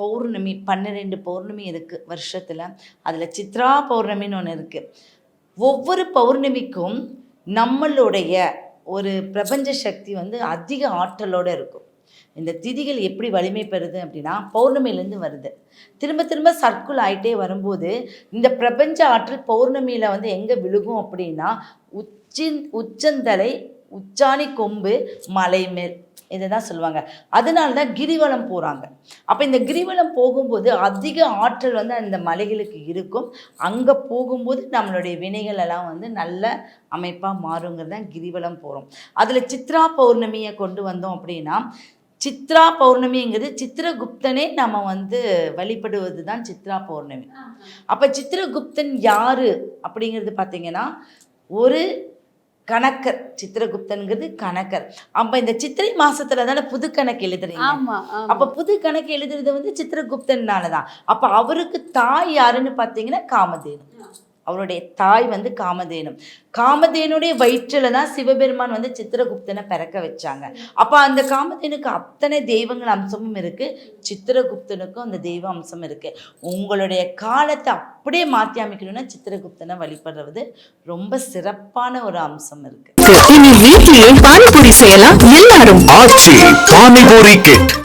பௌர்ணமி பன்னிரெண்டு பௌர்ணமி இருக்குது வருஷத்தில். அதில் சித்ரா பௌர்ணமின்னு ஒன்று இருக்குது ஒவ்வொரு பௌர்ணமிக்கும் நம்மளுடைய ஒரு பிரபஞ்ச சக்தி வந்து அதிக ஆற்றலோடு இருக்கும். இந்த திதிகள் எப்படி வலிமை பெறுது அப்படின்னா பௌர்ணமியிலேருந்து வருது. திரும்ப திரும்ப சர்க்குல் ஆயிட்டே வரும்போது இந்த பிரபஞ்ச ஆற்றல் பௌர்ணமியில் வந்து எங்கே விழுகும் அப்படின்னா உச்சின் உச்சந்தலை உச்சாணி கொம்பு மலை மேல் இதை தான் சொல்லுவாங்க. அதனால தான் கிரிவலம் போகிறாங்க அப்போ இந்த கிரிவலம் போகும்போது அதிக ஆற்றல் வந்து அந்த மலைகளுக்கு இருக்கும். அங்கே போகும்போது நம்மளுடைய வினைகள் எல்லாம் வந்து நல்ல அமைப்பாக மாறுங்கிறது தான் கிரிவலம் போகிறோம் அதில் சித்ரா பௌர்ணமியை கொண்டு வந்தோம் அப்படின்னா சித்ரா பௌர்ணமிங்கிறது சித்திரகுப்தனே நம்ம வந்து வழிபடுவது தான் சித்ரா பௌர்ணமி. அப்போ சித்திரகுப்தன் யாரு அப்படிங்கிறது பார்த்தீங்கன்னா ஒரு கணக்கர் சித்திரகுப்தன்கிறது கணக்கர். அப்போ இந்த சித்திரை மாசத்துல தானே புது கணக்கு எழுதுறீங்க. அப்ப புது கணக்கு எழுதுறது வந்து சித்திரகுப்தனால தான் அப்ப அவருக்கு தாய் யாருன்னு பார்த்தீங்கன்னா காமதேனு அவருடைய தாய் வந்து காமதேனு. காமதேனுடைய வயிற்றுல தான் சிவபெருமான் வந்து சித்திரகுப்தனை பிறக்க வச்சாங்க. அப்ப அந்த காமதேனுக்கு அத்தனை தெய்வங்கள் அம்சமும் இருக்கு. சித்திரகுப்தனுக்கும் அந்த தெய்வ அம்சம் இருக்கு. உங்களுடைய காலத்தை அப்படியே மாற்றி அமைக்கணும்னா சித்திரகுப்தனை வழிபடுறது ரொம்ப சிறப்பான ஒரு அம்சம் இருக்கு. இனி வீட்டிலே பானிபூரி செய்யலாம். எல்லாரும் ஆச்சி பானிபூரி கிட்